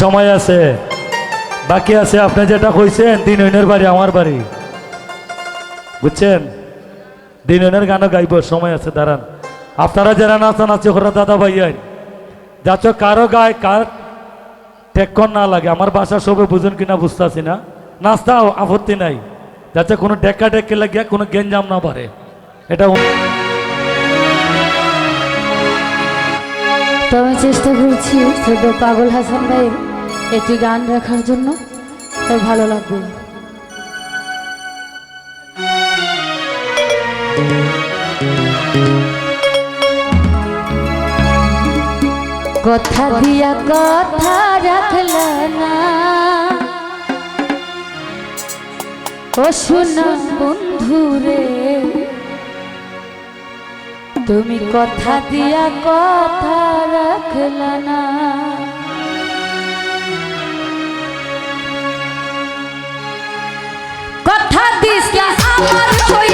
সময় আছে। বাকি আছে, আপনি যেটা কইছেন দিনইনের বাড়ি, আমার বাড়ি। বুঝছেন? দিন দিনইনের গানও গাইব, সময় আছে, দাঁড়ান। আপনারা যারা নাচা নাচি ওরা দাদা ভাইয়াই যাচ্ছ কারও গায় কার টেক্কর না লাগে, আমার বাসা সবে বুঝুন কিনা বুঝতেছি না। নাচতাও আপত্তি নাই, যাতে কোনো ডেকা ডেকে লাগিয়া কোনো গেঞ্জাম না পারে এটা উন- তো আমি চেষ্টা করছি পাগল হাসান ভাইয়ের একটি গান রাখার জন্য, তাই ভালো লাগবে। কথা দিয়া কথা রাখল না। ও শোনা বন্ধুরে তুমি কথা দিয়া কথা রাখল না। আমার